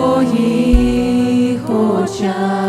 твоїх очах.